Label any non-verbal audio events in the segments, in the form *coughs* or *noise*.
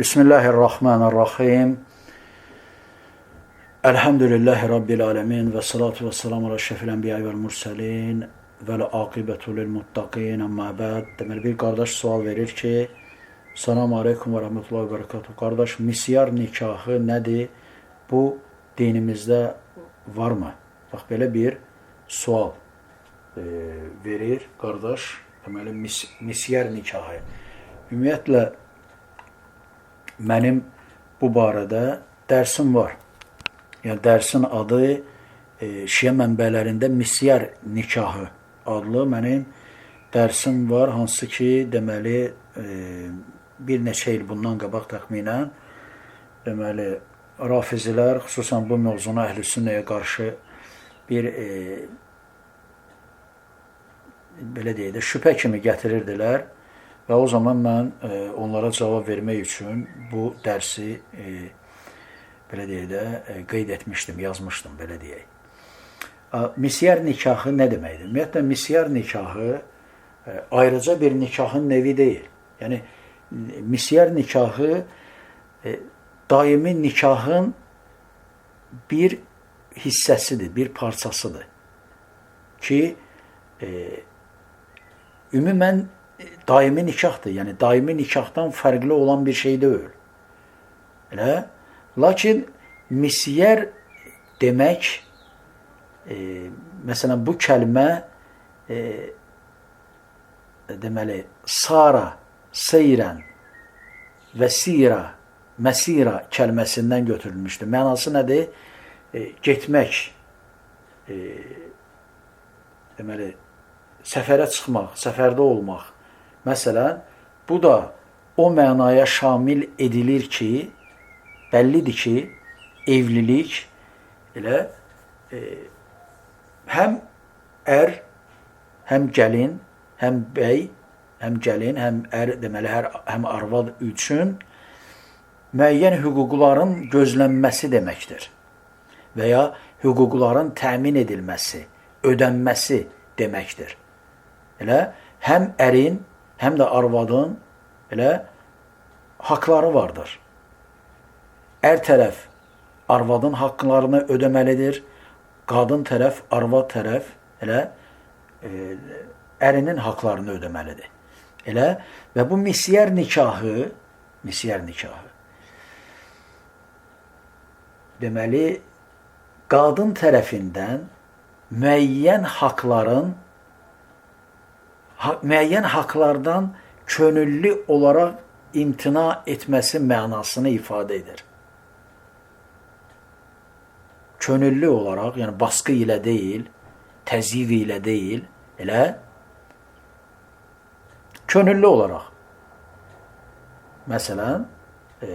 Bismillahirrahmanirrahim. Elhamdülillahi Rabbil alemin və salatu və selamu ala şəfil ənbiya vəl mürsəlin və lə aqibətu lil muttaqin əmmə bəd. Deməli, bir qardaş sual verir ki, Selamu aleykum və rəhmətullahi və bərəkatuhu. Qardaş, misyar nikahı nədir? Bu dinimizdə varmı? Bax, belə bir sual e, verir qardaş. Deməli, mis, misyar nikahı. Ümumiyyətlə, mənim bu barədə dərsim var. Yəni dərsin adı e, Şiə mənbələrində misyar nikahı adlı mənim dərsim var, hansı ki, deməli e, bir neçə il bundan qabaq təxminən deməli Rafizilər xüsusən bu mövzuna əhlüsünnəyə qarşı bir e, belə deyək də şübhə kimi gətirirdilər. Və o zaman mən e, onlara cavab vermək üçün bu dərsi e, belə deyək də e, qeyd etmişdim, yazmışdım, belə deyək. Misyar nikahı nə deməkdir? Ümumiyyətlə misyar nikahı ayrıca bir nikahın nevi deyil. Yəni misyar nikahı daimi nikahın bir hissəsidir, bir parçasıdır ki, e, ümumən daimi nikahdır. Yəni daimi nikahdan fərqli olan bir şey deyil. Elə? Lakin misyer demək e, məsələn bu kəlmə e, deməli sara, seyrən və sira, məsira kəlməsindən götürülmüşdür. Mənası nədir? E, getmək, e, deməli səfərə çıxmaq, səfərdə olmaq. Məsələn, bu da o mənaya şamil edilir ki, bəllidir ki, evlilik elə e, həm ər, həm gəlin, həm bəy, həm gəlin, həm ər deməli hər həm arvad üçün müəyyən hüquqların gözlənməsi deməkdir. Və ya hüquqların təmin edilməsi, ödənməsi deməkdir. Elə həm ərin, həm də arvadın elə haqları vardır. Ər tərəf arvadın haqqlarını ödəməlidir. Qadın tərəf, arvad tərəf elə e, ərinin haqlarını ödəməlidir. Elə və bu misyər nikahı, misyər nikahı deməli qadın tərəfindən müəyyən haqların müəyyən haqlardan könüllü olaraq imtina etməsi mənasını ifadə edir. Könüllü olaraq, yəni baskı ilə deyil, təzyiq ilə deyil, elə könüllü olaraq. Məsələn, e,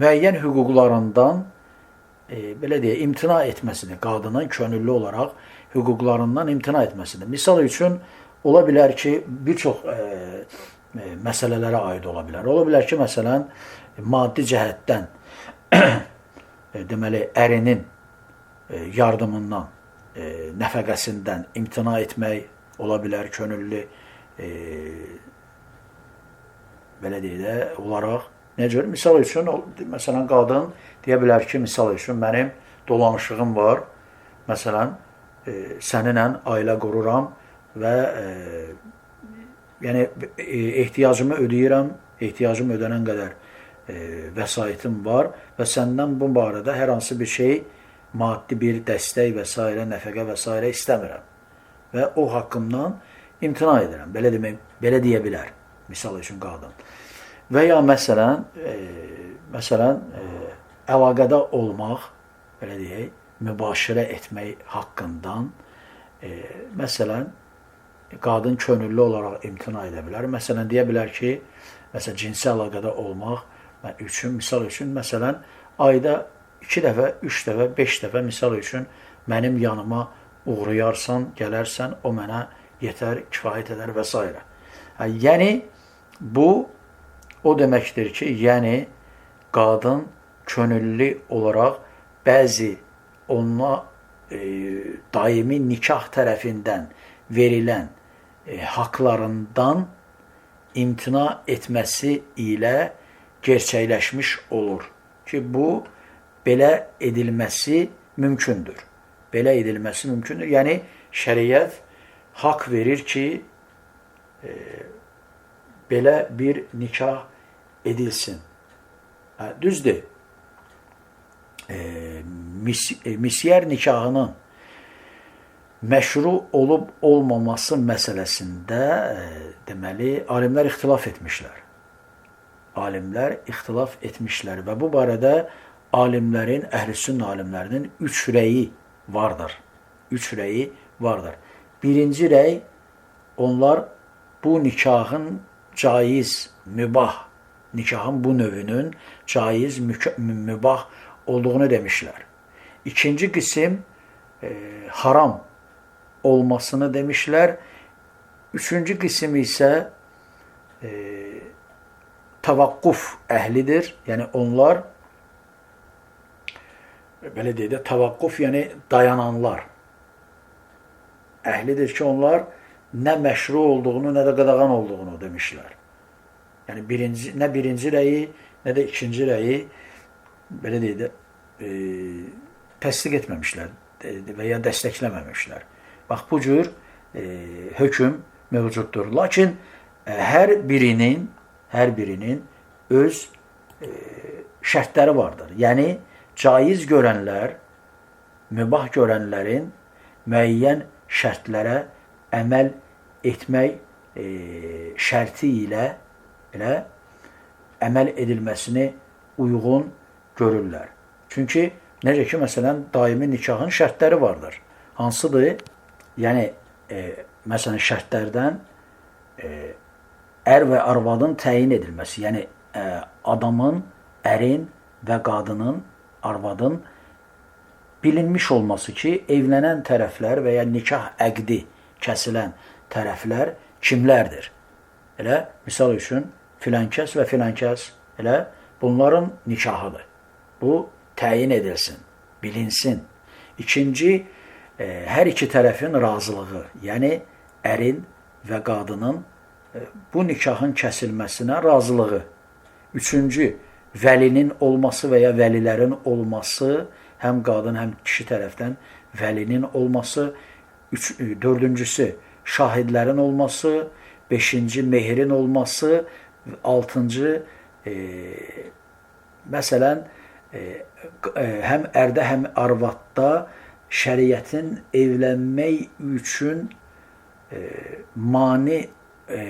müəyyən hüquqlarından e, belə deyə imtina etməsidir. Qadının könüllü olaraq hüquqlarından imtina etməsidir. Misal üçün ola bilər ki, bir çox e, e, məsələlərə aid ola bilər. Ola bilər ki, məsələn, maddi cəhətdən *coughs* e, deməli ərinin e, yardımından, e, nəfəqəsindən imtina etmək ola bilər könüllü belə deyək də olaraq necə misal üçün məsələn qadın deyə bilər ki, misal üçün mənim dolanışığım var. Məsələn, e, səninlə ailə qururam və e, yəni e, ehtiyacımı ödəyirəm, ehtiyacım ödənən qədər e, vəsaitim var və səndən bu barədə hər hansı bir şey maddi bir dəstək və s. nəfəqə və s. istəmirəm. Və o haqqımdan imtina edirəm. Belə demək, belə deyə bilər. Misal üçün qadın. Və ya məsələn, e, məsələn, e, əlaqədə olmaq, belə deyək, mübaşirə etmək haqqından e, məsələn qadın könüllü olaraq imtina edə bilər. Məsələn deyə bilər ki, məsələn cinsi əlaqədə olmaq üçün misal üçün məsələn ayda 2 dəfə, 3 dəfə, 5 dəfə misal üçün mənim yanıma uğrayarsan, gələrsən, o mənə yetər, kifayət edər və s. Hə, yəni bu o deməkdir ki, yəni qadın könüllü olaraq bəzi ona e, daimi nikah tərəfindən verilən e, haqlarından imtina etməsi ilə gerçəkləşmiş olur ki, bu belə edilməsi mümkündür. Belə edilməsi mümkündür. Yəni şəriət haqq verir ki, e, belə bir nikah edilsin. Hə, düzdür. E, mis, e, misyer nikahının məşru olub olmaması məsələsində e, deməli alimlər ixtilaf etmişlər. Alimlər ixtilaf etmişlər və bu barədə alimlərin, əhlüsünnə alimlərinin üç rəyi vardır. Üç rəyi vardır. Birinci rəy onlar bu nikahın caiz, mübah, nikahın bu növünün caiz, mübah olduğunu demişlər. İkinci qism e, haram olmasını demişlər. Üçüncü qism isə e, tavaqquf əhlidir. Yəni onlar belə deyək də tavaqquf, yəni dayananlar əhlidir ki, onlar nə məşru olduğunu, nə də qadağan olduğunu demişlər. Yəni birinci nə birinci rəyi, nə də ikinci rəyi belə deyək də e, təsdiq etməmişlər və ya dəstəkləməmişlər. Bax bu cür e, hökm mövcuddur. Lakin e, hər birinin hər birinin öz e, şərtləri vardır. Yəni caiz görənlər mübah görənlərin müəyyən şərtlərə əməl etmək e, şərti ilə elə əməl edilməsini uyğun görürlər. Çünki necə ki məsələn daimi nikahın şərtləri vardır. Hansıdır? Yəni e, məsələn şərtlərdən e, ər və arvadın təyin edilməsi, yəni e, adamın, ərin və qadının, arvadın bilinmiş olması ki, evlənən tərəflər və ya nikah əqdi kəsilən tərəflər kimlərdir? Elə misal üçün filankəs və filankəs elə bunların nikahıdır. Bu təyin edilsin, bilinsin. İkinci, e, hər iki tərəfin razılığı, yəni ərin və qadının e, bu nikahın kəsilməsinə razılığı. Üçüncü, vəlinin olması və ya vəlilərin olması, həm qadın, həm kişi tərəfdən vəlinin olması. Üç, e, dördüncüsü, şahidlərin olması. Beşinci, mehrin olması. Altıncı, e, məsələn, e, e, həm ərdə, həm arvadda şəriətin evlənmək üçün e, mani e,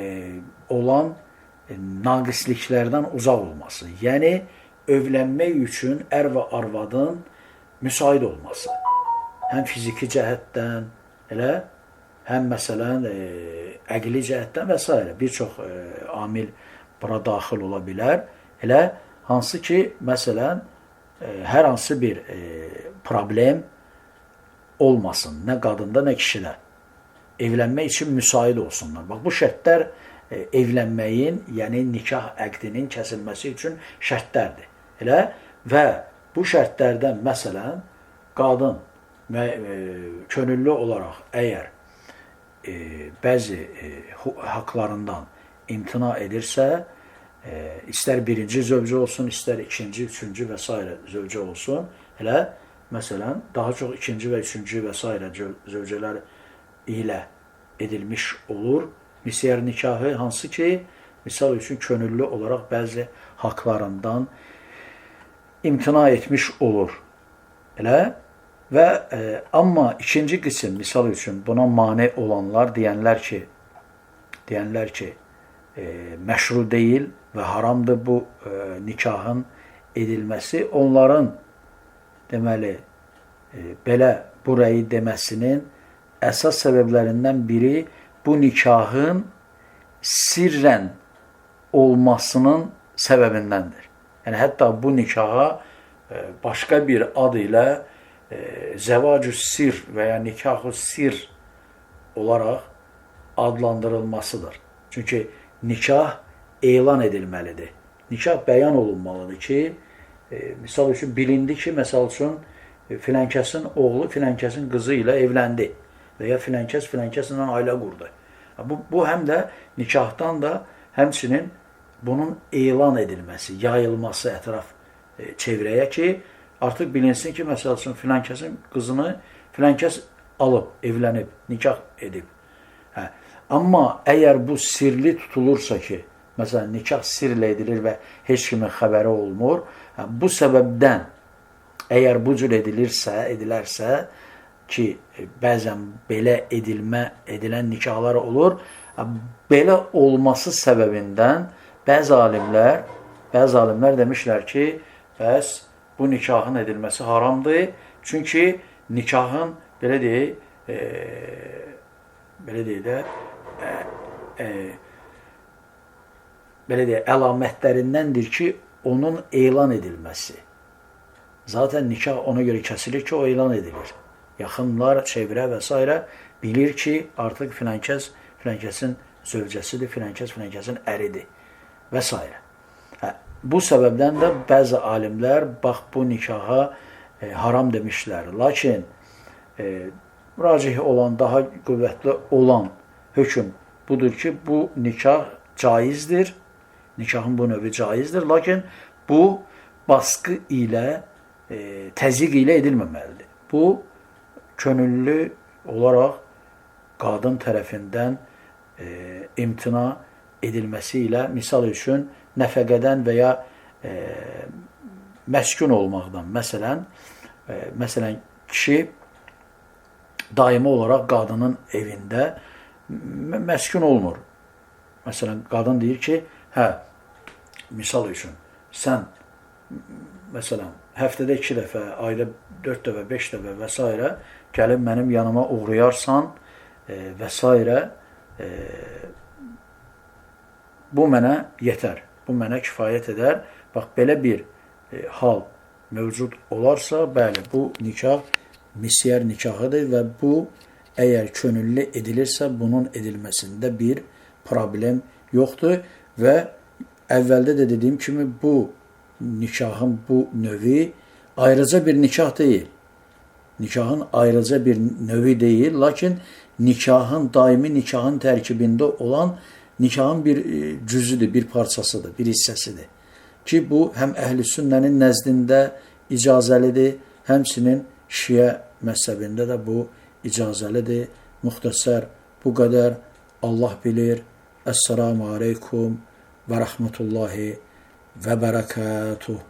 olan e, naqisliklərdən uzaq olması. Yəni evlənmək üçün ər və arvadın müsait olması. Həm fiziki cəhətdən, elə həm məsələn e, əqli cəhətdən və s. bir çox e, amil bura daxil ola bilər. Elə hansı ki, məsələn, e, hər hansı bir e, problem olmasın, nə qadında, nə kişidə. Evlənmək üçün müsait olsunlar. Bax bu şərtlər e, evlənməyin, yəni nikah əqdinin kəsilməsi üçün şərtlərdir. Elə və bu şərtlərdən məsələn qadın və könüllü olaraq əgər e, bəzi e, haqlarından imtina edirsə, e, istər birinci zövcə olsun, istər ikinci, üçüncü və s. zövcə olsun, elə məsələn daha çox ikinci və üçüncü və s. zövcələr ilə edilmiş olur. Misyer nikahı hansı ki, misal üçün könüllü olaraq bəzi haqlarından imtina etmiş olur. Elə və e, amma ikinci qism misal üçün buna mane olanlar deyənlər ki, deyənlər ki, məşru deyil və haramdır bu e, nikahın edilməsi. Onların deməli e, belə bu rəyi deməsinin əsas səbəblərindən biri bu nikahın sirrən olmasının səbəbindəndir. Yəni hətta bu nikaha e, başqa bir ad ilə e, zəvacü sir və ya nikahı sir olaraq adlandırılmasıdır. Çünki nikah elan edilməlidir. Nikah bəyan olunmalıdır ki, e, misal üçün bilindi ki, məsəl üçün filankəsin oğlu filankəsin qızı ilə evləndi və ya filankəs filankəslə ailə qurdu. Bu, bu həm də nikahdan da həmçinin bunun elan edilməsi, yayılması ətraf e, çevrəyə ki, artıq bilinsin ki, məsəl üçün filan kəsin qızını filan kəs alıb, evlənib, nikah edib. Amma əgər bu sirli tutulursa ki, məsələn, nikah sirlə edilir və heç kimin xəbəri olmur, hə, bu səbəbdən əgər bu cür edilirsə, edilərsə ki, bəzən belə edilmə edilən nikahlar olur, hə, belə olması səbəbindən bəzi alimlər, bəzi alimlər demişlər ki, bəs bu nikahın edilməsi haramdır. Çünki nikahın belə deyək, e, belə deyək də e, e, belə deyək, əlamətlərindəndir ki, onun elan edilməsi. Zaten nikah ona görə kəsilir ki, o elan edilir. Yaxınlar, çevrə və s. bilir ki, artıq filankəs filankəsin zövcəsidir, filankəs filankəsin əridir və s. Hə, bu səbəbdən də bəzi alimlər bax bu nikaha e, haram demişlər. Lakin e, racih olan, daha qüvvətli olan hökm budur ki, bu nikah caizdir. Nikahın bu növü caizdir. Lakin bu baskı ilə, e, təzyiq ilə edilməməlidir. Bu könüllü olaraq qadın tərəfindən e, imtina edilməsi ilə misal üçün nəfəqədən və ya e, məskun olmaqdan, məsələn, e, məsələn kişi daimi olaraq qadının evində məskun olmur. Məsələn, qadın deyir ki, hə, misal üçün, sən məsələn, həftədə 2 dəfə, ayda 4 dəfə, 5 dəfə və s. gəlib mənim yanıma uğrayarsan e, və s. E, bu mənə yetər, bu mənə kifayət edər. Bax, belə bir e, hal mövcud olarsa, bəli, bu nikah misyər nikahıdır və bu əgər könüllü edilirsə, bunun edilməsində bir problem yoxdur və əvvəldə də dediyim kimi bu nikahın bu növü ayrıca bir nikah deyil. Nikahın ayrıca bir növü deyil, lakin nikahın daimi nikahın tərkibində olan nikahın bir e, cüzüdür, bir parçasıdır, bir hissəsidir. Ki bu həm əhl-i sünnənin nəzdində icazəlidir, həmçinin şiə məzhəbində də bu icazəlidir. Muxtəsər bu qədər Allah bilir. Əssalamu aleykum və rəhmətullahi və bərəkətuh.